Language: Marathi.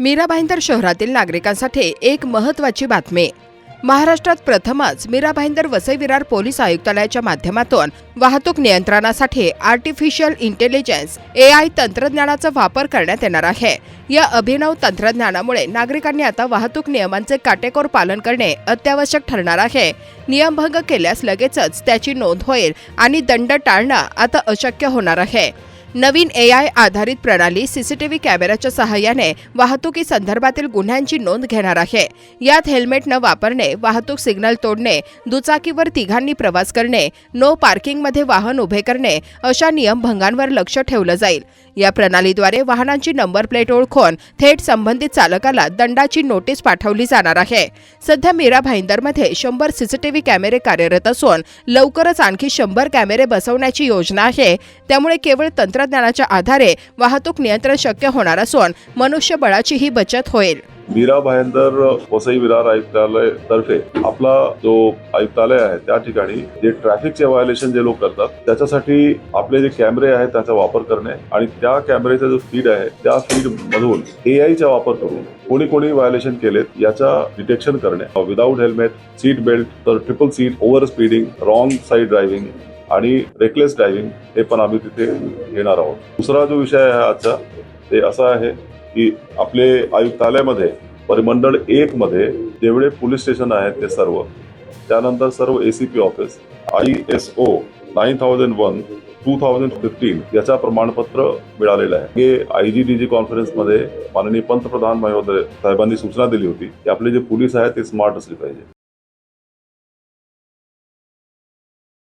मीरा भाईंदर शहरातील नागरिकांसाठी एक महत्त्वाची बातमी. महाराष्ट्रात प्रथमच मीरा भाईंदर वसई विरार पोलीस आयुक्तालयाच्या माध्यमातून वाहतूक नियंत्रणासाठी आर्टिफिशियल इंटेलिजन्स ए आय तंत्रज्ञानाचा वापर करण्यात येणार आहे. या अभिनव तंत्रज्ञानामुळे नागरिकांनी आता वाहतूक नियमांचे काटेकोर पालन करणे अत्यावश्यक ठरणार आहे. नियमभंग केल्यास लगेचच त्याची नोंद होईल आणि दंड टाळणं आता अशक्य होणार आहे. नवीन ए आय आधारित प्रणाली सीसीटीव्ही कॅमेऱ्याच्या सहाय्याने वाहतुकी संदर्भातील गुन्ह्यांची नोंद घेणार आहे. यात हेल्मेट न वापरणे वाहतूक सिग्नल तोडणे दुचाकीवर तिघांनी प्रवास करणे नो पार्किंगमध्ये वाहन उभे करणे अशा नियमभंगांवर लक्ष ठेवलं जाईल. या प्रणालीद्वारे वाहनांची नंबर प्लेट ओळखून थेट संबंधित चालकाला दंडाची नोटीस पाठवली जाणार आहे. सध्या मीरा भाईंदरमध्ये शंभर सीसीटीव्ही कॅमेरे कार्यरत असून लवकरच आणखी शंभर कॅमेरे बसवण्याची योजना आहे. त्यामुळे केवळ तंत्रज्ञानाच्या आधारे वाहतूक नियंत्रण शक्य होणार असून मनुष्यबळाचीही बचत होईल. मीरा भायंदर वसई विरार आयुक्तालय तर्फे आपला जो आयुक्तालय आहे त्या ठिकाणी जे ट्रॅफिकचे व्हायोलेशन जे लोक करतात त्याच्यासाठी आपले जे कॅमेरे आहेत त्याचा वापर करणे आणि त्या कॅमेरेचा जो फीड आहे त्या फीड मधून ए वापर करून कोणी कोणी व्हायोलेशन केलेत याचा डिटेक्शन करणे. विदाऊट हेल्मेट सीट बेल्ट तर triple seat over speeding wrong side driving आणि रेकलेस ड्रायव्हिंग हे पण आम्ही तिथे घेणार आहोत. दुसरा जो विषय आहे आजचा ते असा आहे की आपले आयुक्तालयामध्ये परिमंडळ एक मध्ये जेवढे पोलीस स्टेशन आहेत ते सर्व. त्यानंतर सर्व A C P office I S O nine thousand one two thousand fifteen याचा प्रमाणपत्र मिळालेलं आहे. हे आय जी डी जी कॉन्फरन्समध्ये माननीय पंतप्रधान महोदय साहेबांनी सूचना दिली होती की आपले जे पोलीस आहेत ते स्मार्ट असले पाहिजे.